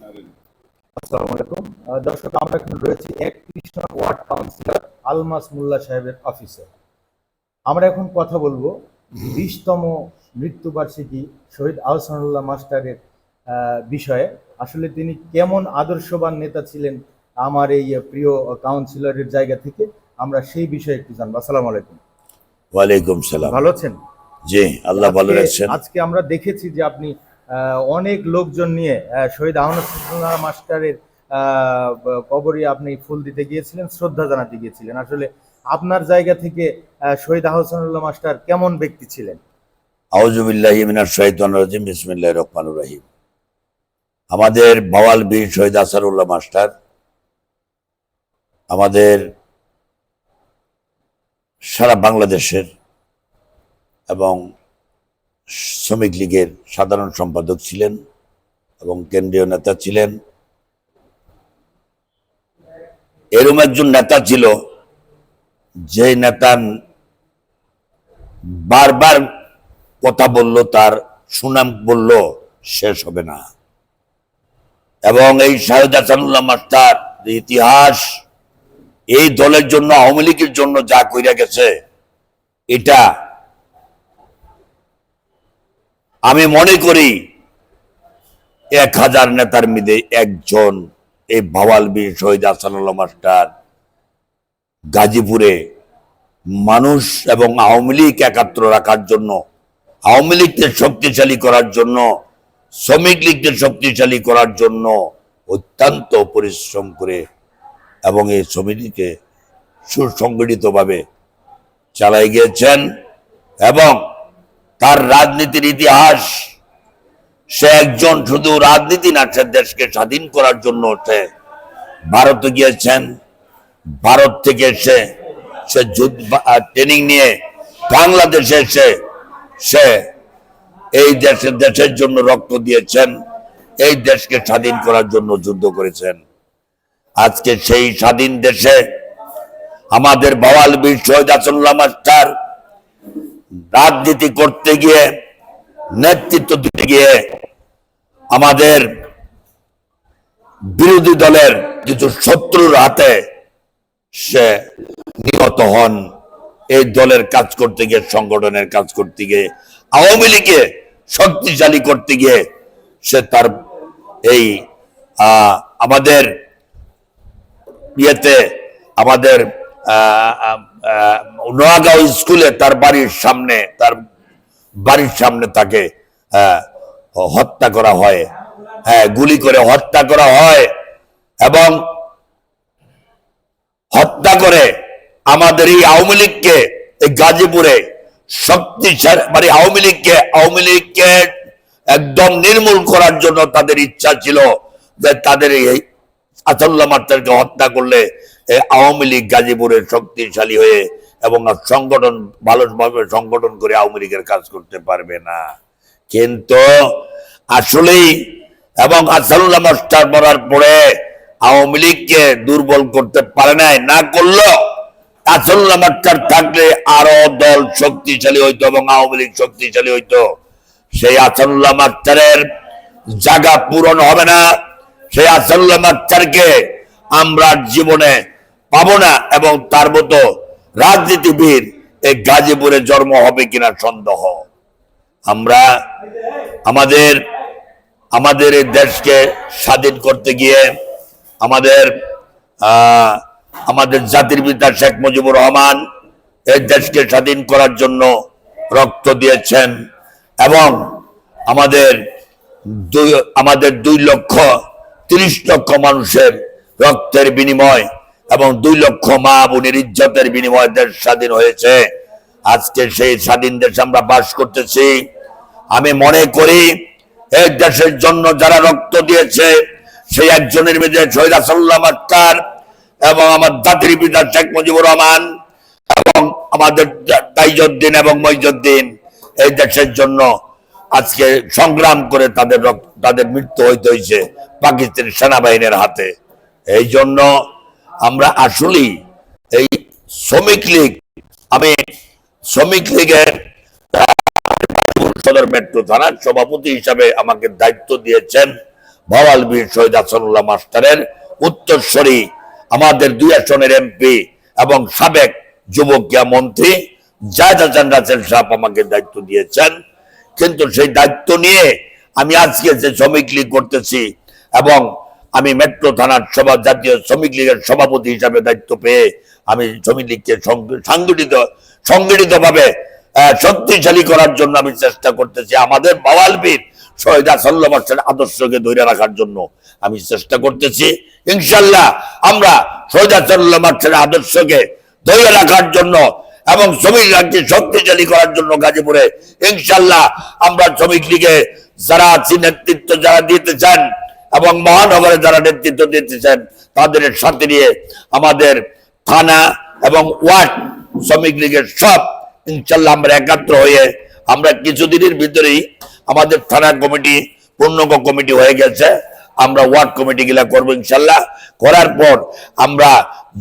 আসসালামু আলাইকুম। দর্শক আমরা এখন রয়েছি একত্রিশ নং ওয়ার্ড কাউন্সিলর আলমাস মোল্লা সাহেবের অফিসে। আমরা এখন কথা বলব বিশতম মৃত্যুবার্ষিকী শহীদ আহসানুল্লাহ মাস্টারের বিষয়ে। আসলে তিনি কেমন আদর্শবান নেতা ছিলেন আমার এই প্রিয় কাউন্সিলরের জায়গা থেকে আমরা সেই বিষয়ে একটু জানব। আসসালামু আলাইকুম। ওয়ালাইকুম সালাম। ভালো আছেন? জি আল্লাহ ভালো রাখছেন। আজকে আমরা দেখেছি যে আপনি অনেক লোকজন নিয়ে শহীদ আহমদুল্লাহ মাস্টারের কবরে আপনি ফুল দিতে গিয়েছিলেন, শ্রদ্ধা জানাতে গিয়েছিলেন। আসলে আপনার জায়গা থেকে শহীদ আহসানুল্লাহ মাস্টার কেমন ব্যক্তি ছিলেন? আউজুবিল্লাহি মিনাশ শাইতানির রাজিম, বিসমিল্লাহির রহমানির রহিম। আমাদের বাওয়াল বীর শহীদ আসারুল্লাহ মাস্টার, আমাদের সারা বাংলাদেশের এবং শ্রমিক লীগের সাধারণ সম্পাদক ছিলেন এবং কেন্দ্রীয় নেতা ছিলেন। এরম একজন নেতা ছিল যে নেতা বারবার কথা বলল, তার সুনাম বলল, শেষ হবে না। এবং এই শাহেদ হাসানুল্লাহ মাস্টার ইতিহাস, এই দলের জন্য, আওয়ামী লীগের জন্য যা কইরা গেছে, এটা আমি মনে করি এক হাজার নেতার মধ্যে একজন এই ভাওয়াল বীর শহীদ হাসানুল্লাহ মাস্টার গাজীপুরে মানুষ এবং আওয়ামী লীগ একাত্র রাখার জন্য, আওয়ামী লীগকে শক্তিশালী করার জন্য, শ্রমিক লীগকে শক্তিশালী করার জন্য অত্যন্ত পরিশ্রম করে এবং এই সমিতিকে সুসংগঠিতভাবে চালাই গিয়েছেন এবং তার রাজনীতির ইতিহাস। সে একজন শুধু রাজনীতি না, সে দেশকে স্বাধীন করার জন্য সে ভারতে গিয়েছেন। ভারত থেকে এসে সে যুদ্ধ ট্রেনিং নিয়ে বাংলাদেশে এসে সে এই দেশের দেশের জন্য রক্ত দিয়েছেন, এই দেশকে স্বাধীন করার জন্য যুদ্ধ করেছেন। আজকে সেই স্বাধীন দেশে আমাদের বওয়াল বীর শহীদ হাসানুল্লাহ মাস্টার রাজনীতি করতে গিয়ে, নেতৃত্ব দিতে গিয়ে আমাদের বিরোধী দলের কিছু শত্রুর হাতে সে নিহত হন। এই দলের কাজ করতে গিয়ে, সংগঠনের কাজ করতে গিয়ে, আওয়ামী লীগে শক্তিশালী করতে গিয়ে সে তার এই আমাদের ইয়েতে, আমাদের নোয়াগাঁও স্কুলে তার বাড়ির সামনে, তার বাড়ির সামনে তাকে হত্যা করা হয়। হ্যাঁ গুলি করে হত্যা করা হয় এবং হত্যা করে আমাদের এই আওয়ামী লীগকে, এই গাজীপুরে শক্তিশালী মানে আওয়ামী লীগকে আওয়ামী লীগকে একদম নির্মূল করার জন্য তাদের ইচ্ছা ছিল যে তাদের এই আসাদুল্লাহ মাস্টারকে হত্যা করলে আওয়ামী লীগ গাজীপুরের শক্তিশালী হয়ে এবং সংগঠন, ভালোভাবে সংগঠন করে আওয়ামী লীগের কাজ করতে পারবে না। কিন্তু আসলেই এবং আসাদুল্লাহ মাস্টার মরার পরে আওয়ামী লীগকে দুর্বল করতে পারে নাই, না করল আসাদুল্লাহ মাস্টার থাকলে আরও দল শক্তিশালী হইতো এবং আওয়ামী লীগ শক্তিশালী হইতো। সেই আসাদুল্লাহ মাস্টারের জায়গা পূরণ হবে না। সেই মাস্টারকে আমরা জীবনে পাবো না এবং তার মতো রাজনীতিবিদ এই গাজীপুরে জন্ম হবে কিনা সন্দেহ। আমরা আমাদের আমাদের এই দেশকে স্বাধীন করতে গিয়ে আমাদের আমাদের জাতির পিতা শেখ মুজিবুর রহমান এই দেশকে স্বাধীন করার জন্য রক্ত দিয়েছেন এবং আমাদের দুই আমাদের দুই লক্ষ তিরিশ লক্ষ মানুষের রক্তের বিনিময় এবং দুই লক্ষ মা বোনের ইজ্জতের বিনিময়ে দেশ স্বাধীন হয়েছে। আজকে সেই স্বাধীন দেশে আমরা বাস করতেছি। আমি মনে করি, এই দেশের জন্য যারা রক্ত দিয়েছে, সেই একজনের মধ্যে শহীদ আসাল্লাহ মাস্টার এবং আমার জাতির পিতা শেখ মুজিবুর রহমান এবং আমাদের তাইজুদ্দিন এবং মইজুদ্দিন এই দেশের জন্য আজকে সংগ্রাম করে তাদের তাদের মৃত্যু হইতে হয়েছে পাকিস্তান সেনাবাহিনীর হাতে। এই জন্য আমরা আসলেই এই শ্রমিক লীগ, আমি শ্রমিক লীগের সদর মেট্রো থানার সভাপতি হিসাবে আমাকে দায়িত্ব দিয়েছেন ভাওয়াল বীর শহীদ হাসানুল্লাহ মাস্টারের উত্তরস্বরী আমাদের দুই আসনের এমপি এবং সাবেক যুবকিয়া মন্ত্রী জায়দা চান সাহেব আমাকে দায়িত্ব দিয়েছেন। কিন্তু সেই দায়িত্ব নিয়ে আমি আজকে যে শ্রমিক লীগ করতেছি এবং আমি মেট্রো থানার সভা, জাতীয় শ্রমিক লীগের সভাপতি হিসাবে দায়িত্ব পেয়ে আমি শ্রমিক লীগকে সাংগঠিত সংগঠিত ভাবে শক্তিশালী করার জন্য আমি চেষ্টা করতেছি। আমাদের বাওয়াল বীর শহীদ আসাল্লাহ আদর্শকে ধরে রাখার জন্য আমি চেষ্টা করতেছি। ইনশাল্লাহ আমরা শহীদ আসাল্লাহ মাস্টারের আদর্শকে ধরে রাখার জন্য এবং শ্রমিক লীগকে শক্তিশালী করার জন্য গাজীপুরে ইনশাল্লাহ আমরা শ্রমিক লীগে যারা আছি, নেতৃত্ব যারা দিতে চান এবং মহানগরে যারা নেতৃত্ব দিতে চান, তাদের সাথে নিয়ে আমাদের থানা এবং ওয়ার্ড শ্রমিক লীগের সব ইনশাল্লাহ আমরা একাত্র হয়ে আমরা কিছুদিনের ভিতরেই আমাদের থানা কমিটি, পূর্ণাঙ্গ কমিটি হয়ে গেছে। আমরা ওয়ার্ড কমিটি গুলা করব ইনশাল্লাহ করার পর আমরা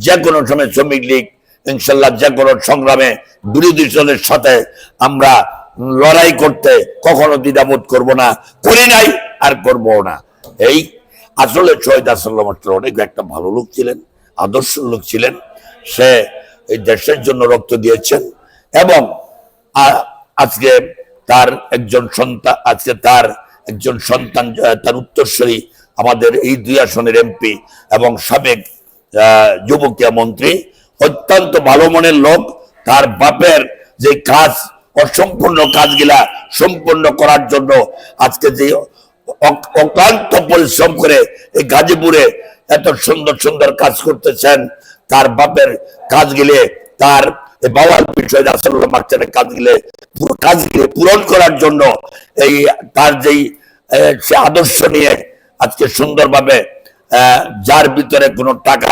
যে কোনো সময় শ্রমিক লীগ ইনশাল্লাহ যে কোনো সংগ্রামে বিরোধী দলের সাথে আমরা লড়াই করতে কখনো দ্বিধাবোধ করব না, করি নাই আর করব না। এই আসলে শহীদ আসাল্লাহ মাস্টার অনেক একটা ভালো লোক ছিলেন, আদর্শ লোক ছিলেন। সে এই দেশের জন্য রক্ত দিয়েছেন এবং আজকে তার একজন সন্তান, আজকে তার একজন সন্তান তার উত্তরসূরি আমাদের এই দুই আসনের এমপি এবং সাবেক যুবকিয়া মন্ত্রী অত্যন্ত ভালো মনের লোক, তার বাপের যে কাজ, অসম্পূর্ণ কাজগুলা সম্পূর্ণ করার জন্য আজকে যে অক্লান্ত পরিশ্রম করে এই গাজীপুরে এত সুন্দর সুন্দর কাজ করতেছেন, তার বাপের কাজগুলি, তার বাবার বিষয় আসলে মাস্টারের কাজগুলি, পুরো কাজগুলি পূরণ করার জন্য এই তার যেই সে আদর্শ নিয়ে আজকে সুন্দরভাবে যার ভিতরে কোনো টাকা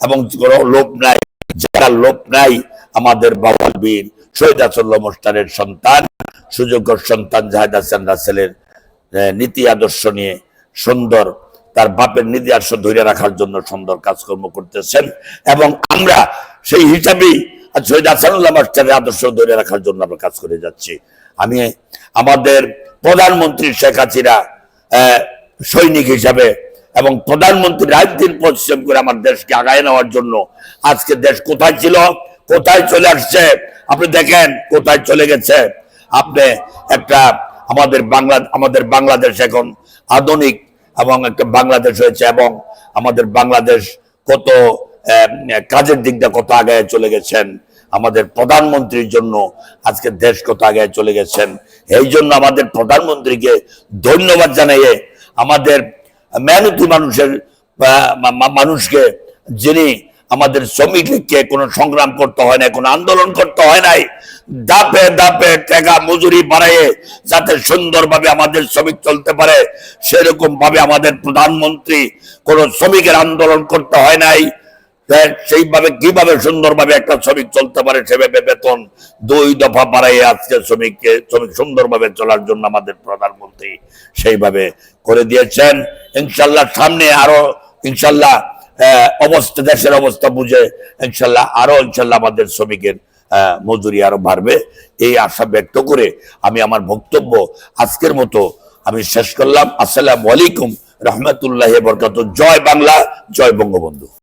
এবং কোনো লোভ নাই যারা লোভ নাই, আমাদের বাবাল বীর শহীদ আসল্লাহ মোস্তারের সন্তান, সুযোগ্য সন্তান জাহেদ হাসান রাসেলের নীতি আদর্শ নিয়ে সুন্দর, তার বাপের নীতি আদর্শ ধরে রাখার জন্য সুন্দর কাজকর্ম করতেছেন এবং আমরা সেই হিসাবেই শহীদ হাসানুল্লাহ মাস্টারের আদর্শ ধরে রাখার জন্য আমরা কাজ করে যাচ্ছি। আমি আমাদের প্রধানমন্ত্রী শেখ হাসিনা সৈনিক হিসাবে এবং প্রধানমন্ত্রী রাত দিন পরিশ্রম করে আমার দেশকে আগায় নেওয়ার জন্য। আজকে দেশ কোথায় ছিল? কোথায় চলে আসছে? আপনি দেখেন কোথায় চলে গেছে। আপনি একটা আমাদের বাংলা আমাদের বাংলাদেশ এখন আধুনিক এবং একটা বাংলাদেশ হয়েছে এবং আমাদের বাংলাদেশ কত কাজের দিকটা কত আগে চলে গেছেন। আমাদের প্রধানমন্ত্রীর জন্য আজকে দেশ কত আগে চলে গেছেন। এই জন্য আমাদের প্রধানমন্ত্রীকে ধন্যবাদ জানাইয়ে আমাদের মেহনতি মানুষের মানুষকে যিনি আমাদের শ্রমিক কোনো সংগ্রাম করতে হয় না কোনো আন্দোলন করতে হয় নাই, দাপে দাপে টাকা মজুরি বাড়াইয়ে যাতে সুন্দরভাবে আমাদের শ্রমিক চলতে পারে সেরকম ভাবে আমাদের প্রধানমন্ত্রী কোনো শ্রমিকের আন্দোলন করতে হয় নাই। সেইভাবে কীভাবে সুন্দরভাবে একটা শ্রমিক চলতে পারে সেভাবে বেতন দুই দফা বাড়াইয়ে আজকে শ্রমিককে, শ্রমিক সুন্দরভাবে চলার জন্য আমাদের প্রধানমন্ত্রী সেইভাবে করে দিয়েছেন। ইনশাল্লাহ সামনে আরও, ইনশাল্লাহ অবস্থা, দেশের অবস্থা বুঝে ইনশাল্লাহ আরও, ইনশাল্লাহ আমাদের শ্রমিকের মজুরি আরও বাড়বে। এই আশা ব্যক্ত করে আমি আমার বক্তব্য আজকের মতো আমি শেষ করলাম। আসসালাম আলাইকুম, রহমতুল্লাহ বরকাত জয় বাংলা, জয় বঙ্গবন্ধু।